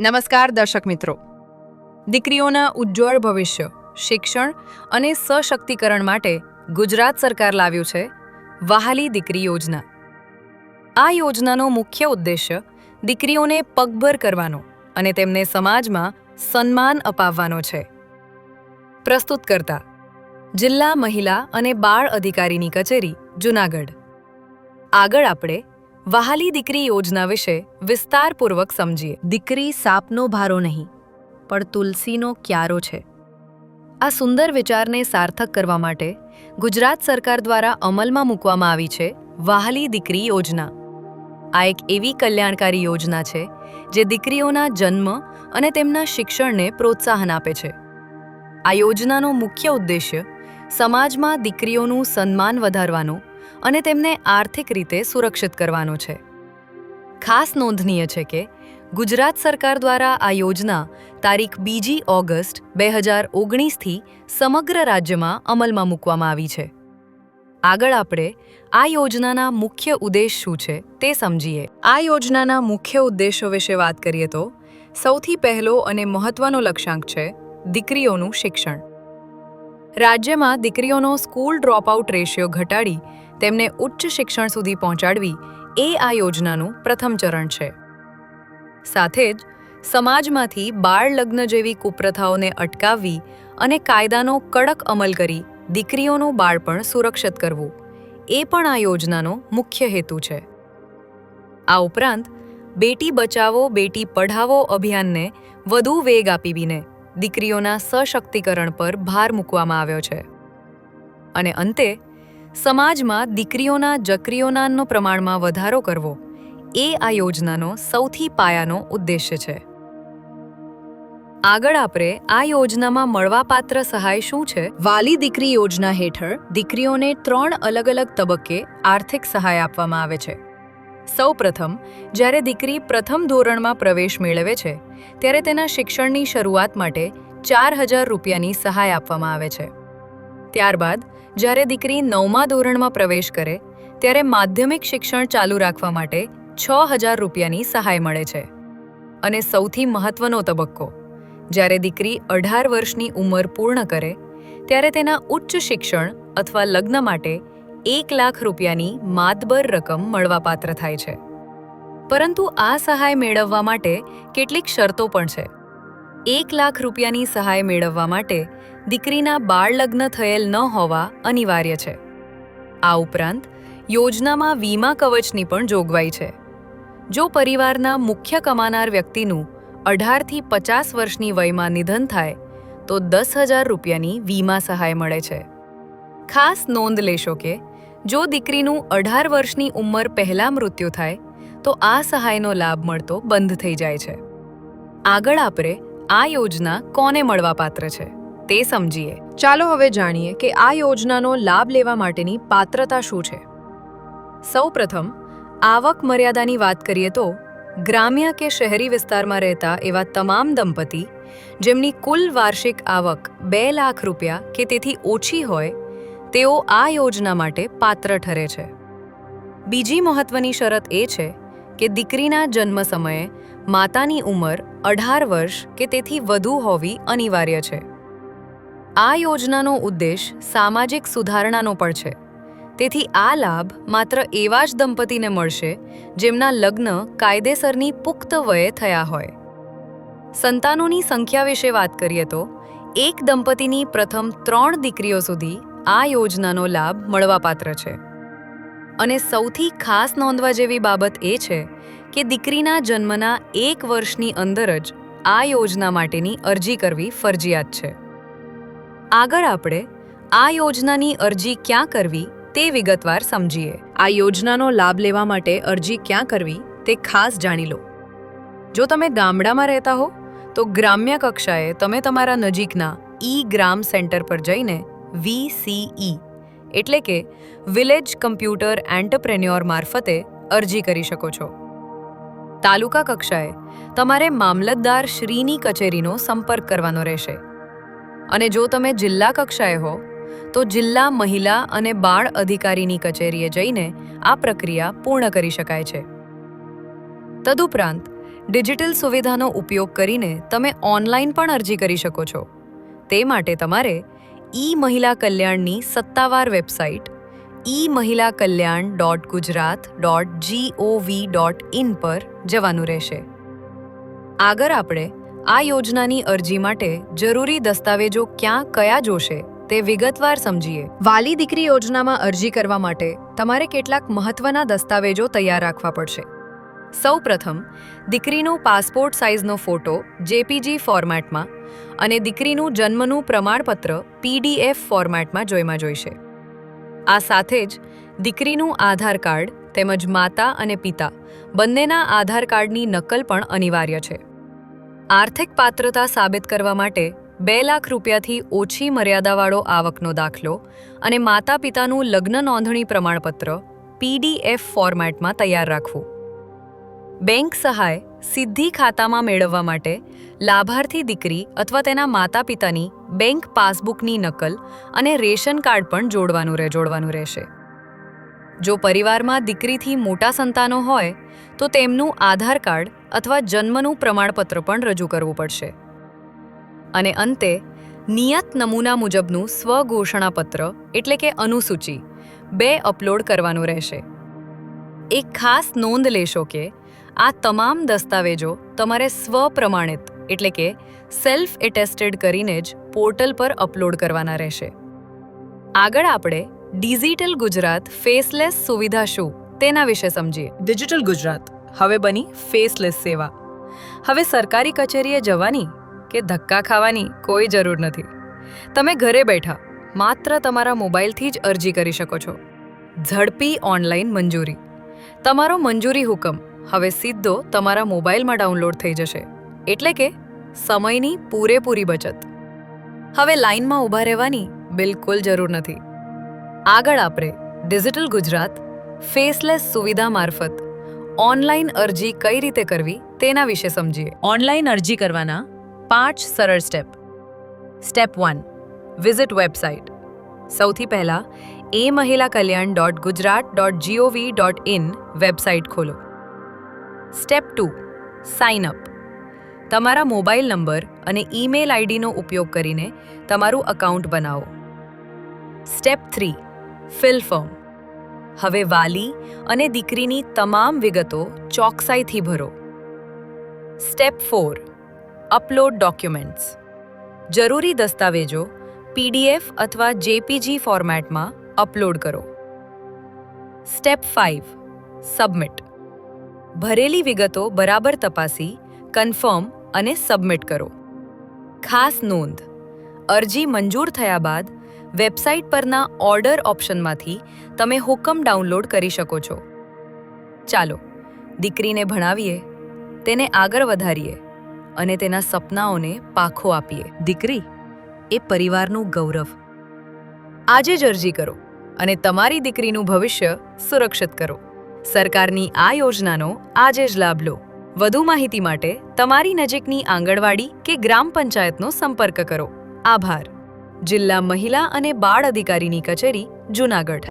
નમસ્કાર દર્શક મિત્રો. દીકરીઓના ઉજ્જવળ ભવિષ્ય, શિક્ષણ અને સશક્તિકરણ માટે ગુજરાત સરકાર લાવ્યું છે વહાલી દીકરી યોજના. આ યોજનાનો મુખ્ય ઉદ્દેશ્ય દીકરીઓને પગભર કરવાનો અને તેમને સમાજમાં સન્માન અપાવવાનો છે. પ્રસ્તુત કરતા જિલ્લા મહિલા અને બાળ અધિકારીની કચેરી, જુનાગઢ. આગળ આપણે વહાલી દીકરી યોજના વિશે વિસ્તારપૂર્વક સમજીએ. દીકરી સાપનો ભારો નહીં, પણ તુલસીનો ક્યારો છે. આ સુંદર વિચારને સાર્થક કરવા માટે ગુજરાત સરકાર દ્વારા અમલમાં મૂકવામાં આવી છે વહાલી દીકરી યોજના. આ એક એવી કલ્યાણકારી યોજના છે જે દીકરીઓના જન્મ અને તેમના શિક્ષણને પ્રોત્સાહન આપે છે. આ યોજનાનો મુખ્ય ઉદ્દેશ્ય સમાજમાં દીકરીઓનું સન્માન વધારવાનો અને તેમને આર્થિક રીતે સુરક્ષિત કરવાનો છે. ખાસ નોંધનીય છે કે, ગુજરાત સરકાર દ્વારા આ યોજના તારીખ બીજી ઓગસ્ટ બે હજાર ઓગણીસથી સમગ્ર રાજ્યમાં અમલમાં મૂકવામાં આવી છે. આગળ આપણે આ યોજનાના મુખ્ય ઉદ્દેશ શું છે તે સમજીએ. આ યોજનાના મુખ્ય ઉદ્દેશો વિશે વાત કરીએ તો, સૌથી પહેલો અને મહત્વનો લક્ષ્યાંક છે દીકરીઓનું શિક્ષણ. રાજ્યમાં દીકરીઓનો સ્કૂલ ડ્રોપઆઉટ રેશિયો ઘટાડી તેમને ઉચ્ચ શિક્ષણ સુધી પહોંચાડવી એ આ યોજનાનું પ્રથમ ચરણ છે. સાથે જ સમાજમાંથી બાળ લગ્ન જેવી કુપ્રથાઓને અટકાવવી અને કાયદાનો કડક અમલ કરી દીકરીઓનું બાળપણ સુરક્ષિત કરવું એ પણ આ યોજનાનો મુખ્ય હેતુ છે. આ ઉપરાંત બેટી બચાવો, બેટી પઢાવો અભિયાનને વધુ વેગ આપીને દીકરીઓના સશક્તિકરણ પર ભાર મૂકવામાં આવ્યો છે. અને અંતે સમાજમાં દીકરીઓના, જકરીઓનાનો પ્રમાણમાં વધારો કરવો એ આ યોજનાનો સૌથી પાયાનો ઉદ્દેશ્ય છે. આગળ આપણે આ યોજનામાં મળવાપાત્ર સહાય શું છે? વાલી દીકરી યોજના હેઠળ દીકરીઓને ત્રણ અલગ અલગ તબક્કે આર્થિક સહાય આપવામાં આવે છે. સૌપ્રથમ જ્યારે દીકરી પ્રથમ ધોરણમાં પ્રવેશ મેળવે છે, ત્યારે તેના શિક્ષણની શરૂઆત માટે ચાર હજાર રૂપિયાની સહાય આપવામાં આવે છે. ત્યારબાદ જ્યારે દીકરી નવમા ધોરણમાં પ્રવેશ કરે, ત્યારે માધ્યમિક શિક્ષણ ચાલુ રાખવા માટે છ હજાર રૂપિયાની સહાય મળે છે. અને સૌથી મહત્વનો તબક્કો, જ્યારે દીકરી અઢાર વર્ષની ઉંમર પૂર્ણ કરે, ત્યારે તેના ઉચ્ચ શિક્ષણ અથવા લગ્ન માટે એક લાખ રૂપિયાની માતબર રકમ મળવાપાત્ર થાય છે. પરંતુ આ સહાય મેળવવા માટે કેટલીક શરતો પણ છે. એક લાખ રૂપિયાની સહાય મેળવવા માટે દીકરીના બાળ લગ્ન થયેલ ન હોવા અનિવાર્ય છે. આ ઉપરાંત, યોજનામાં વીમા કવચની પણ જોગવાઈ છે. જો પરિવારના મુખ્ય કમાનાર વ્યક્તિનું અઢારથી પચાસ વર્ષની વયમાં નિધન થાય, તો દસ હજાર રૂપિયાની વીમા સહાય મળે છે. ખાસ નોંધ લેશો કે, જો દીકરીનું અઢાર વર્ષની ઉંમર પહેલાં મૃત્યુ થાય, તો આ સહાયનો લાભ મળતો બંધ થઈ જાય છે. આગળ આપણે આ યોજના કોને મળવાપાત્ર છે? તે સમજીએ. ચાલો હવે જાણીએ કે આ યોજનાનો લાભ લેવા માટેની પાત્રતા શું છે. સૌપ્રથમ, આવક મર્યાદાની વાત કરીએ તો, ગ્રામ્ય કે શહેરી વિસ્તારમાં રહેતા એવા તમામ દંપતી, જેમની કુલ વાર્ષિક આવક બે લાખ રૂપિયા કે તેથી ઓછી હોય, તેઓ આ યોજના માટે પાત્ર ઠરે છે. બીજી મહત્વની શરત એ છે કે દીકરીના જન્મ સમયે માતાની ઉંમર અઢાર વર્ષ કે તેથી વધુ હોવી અનિવાર્ય છે. આ યોજનાનો ઉદ્દેશ સામાજિક સુધારણાનો પણ છે. તેથી આ લાભ માત્ર એવા જ દંપતીને મળશે, જેમના લગ્ન કાયદેસરની પુખ્ત વયે થયા હોય. સંતાનોની સંખ્યા વિશે વાત કરીએ તો, એક દંપતીની પ્રથમ ત્રણ દીકરીઓ સુધી આ યોજનાનો લાભ મળવાપાત્ર છે. અને સૌથી ખાસ નોંધવા જેવી બાબત એ છે કે દીકરીના જન્મના એક વર્ષની અંદર જ આ યોજના માટેની અરજી કરવી ફરજિયાત છે. આગળ આપણે આ યોજનાની અરજી ક્યાં કરવી તે વિગતવાર સમજીએ. આ યોજનાનો લાભ લેવા માટે અરજી ક્યાં કરવી તે ખાસ જાણી લો. જો તમે ગામડામાં રહેતા હો, તો ગ્રામ્ય કક્ષાએ તમે તમારા નજીકના ઈ ગ્રામ સેન્ટર પર જઈને વીસીઈ એટલે કે વિલેજ કમ્પ્યુટર એન્ટરપ્રેન્યોર મારફતે અરજી કરી શકો છો. તાલુકા કક્ષાએ તમારે મામલતદાર શ્રીની કચેરીનો સંપર્ક કરવાનો રહેશે. અને જો તમે જિલ્લા કક્ષાએ હો, તો જિલ્લા મહિલા અને બાળ અધિકારીની કચેરીએ જઈને આ પ્રક્રિયા પૂર્ણ કરી શકાય છે. તદુપરાંત, ડિજિટલ સુવિધાનો ઉપયોગ કરીને તમે ઓનલાઈન પણ અરજી કરી શકો છો. તે માટે તમારે ઈ મહિલા કલ્યાણની સત્તાવાર website e Mahila Kalyan dot Gujarat dot GOV dot in પર જવાનું રહેશે. આગળ આપણે આ યોજનાની અરજી માટે જરૂરી દસ્તાવેજો ક્યાં, કયા જોશે તે વિગતવાર સમજીએ. વાલી દીકરી યોજનામાં અરજી કરવા માટે તમારે કેટલાક મહત્વના દસ્તાવેજો તૈયાર રાખવા પડશે. સૌપ્રથમ, દીકરીનો પાસપોર્ટ સાઇઝનો ફોટો જેપીજી ફોર્મેટમાં અને દીકરીનું જન્મનું પ્રમાણપત્ર પીડીએફ ફોર્મેટમાં જોઈમાં જોઈશે. આ સાથે જ દીકરીનું આધાર કાર્ડ તેમજ માતા અને પિતા બંનેના આધાર કાર્ડની નકલ પણ અનિવાર્ય છે. આર્થિક પાત્રતા સાબિત કરવા માટે બે લાખ રૂપિયાથી ઓછી મર્યાદાવાળો આવકનો દાખલો અને માતા પિતાનું લગ્ન નોંધણી પ્રમાણપત્ર પીડીએફ ફોર્મેટમાં તૈયાર રાખવું. બેંક સહાય સીધી ખાતામાં મેળવવા માટે લાભાર્થી દીકરી અથવા તેના માતા પિતાની બેંક પાસબુકની નકલ અને રેશન કાર્ડ પણ જોડવાનું રહે જોડવાનું રહેશે. જો પરિવારમાં દીકરીથી મોટા સંતાનો હોય તો તેમનું આધાર કાર્ડ અથવા જન્મનું પ્રમાણપત્ર પણ રજૂ કરવું પડશે. અને અંતે, નિયત નમૂના મુજબનું સ્વઘોષણાપત્ર, એટલે કે અનુસૂચિ, બે અપલોડ કરવાનું રહેશે. એક ખાસ નોંધ લેશો કે, આ તમામ દસ્તાવેજો તમારે સ્વપ્રમાણિત, એટલે કે સેલ્ફ એટેસ્ટેડ કરીને જ પોર્ટલ પર અપલોડ કરવાના રહેશે. આગળ આપણે ડિજિટલ ગુજરાત ફેસલેસ સુવિધા શું? તેના વિશે સમજીએ. ડિજિટલ ગુજરાત. હવે બની ફેસલેસ સેવા. હવે સરકારી કચેરીએ જવાની કે ધક્કા ખાવાની કોઈ જરૂર નથી. તમે ઘરે બેઠા માત્ર તમારા મોબાઈલથી જ અરજી કરી શકો છો. ઝડપી ઓનલાઈન મંજૂરી. તમારો મંજૂરી હુકમ હવે સીધો તમારા મોબાઈલમાં ડાઉનલોડ થઈ જશે. એટલે કે સમયની પૂરેપૂરી બચત. હવે લાઇનમાં ઊભા રહેવાની બિલકુલ જરૂર નથી. આગળ આપણે ડિજિટલ ગુજરાત ફેસલેસ સુવિધા મારફત. ઓનલાઈન અરજી કઈ રીતે કરવી તેના વિશે સમજીએ. ઓનલાઈન અરજી કરવાના પાંચ સરળ step. Step one, visit website. સૌથી પહેલાં e Mahila Kalyan dot Gujarat dot GOV dot in website ખોલો. Step two, sign up. તમારા મોબાઈલ નંબર અને ઈમેલ આઈડીનો ઉપયોગ કરીને તમારું અકાઉન્ટ બનાવો. Step three, fill form. હવે વાલી અને દીકરીની તમામ વિગતો ચોકસાઈથી ભરો. સ્ટેપ ફોર અપલોડ ડોક્યુમેન્ટ્સ જરૂરી દસ્તાવેજો પીડીએફ અથવા જેપીજી ફોર્મેટમાં અપલોડ કરો. સ્ટેપ ફાઇવ સબમિટ ભરેલી વિગતો બરાબર તપાસી કન્ફર્મ અને સબમિટ કરો. ખાસ નોંધ, અરજી મંજૂર થયા બાદ વેબસાઇટ પરના ઓર્ડર ઓપ્શનમાંથી તમે હુકમ ડાઉનલોડ કરી શકો છો. ચાલો, દીકરીને ભણાવીએ, તેને આગળ વધારીએ અને તેના સપનાઓને પાખો આપીએ. દીકરી, એ પરિવારનું ગૌરવ. આજે જ અરજી કરો અને તમારી દીકરીનું ભવિષ્ય સુરક્ષિત કરો. સરકારની આ યોજનાનો આજે જ લાભ લો. વધુ માહિતી માટે તમારી નજીકની આંગણવાડી કે ગ્રામ પંચાયતનો સંપર્ક કરો. આભાર. જિલ્લા મહિલા અને બાળ અધિકારીની કચેરી જૂનાગઢ.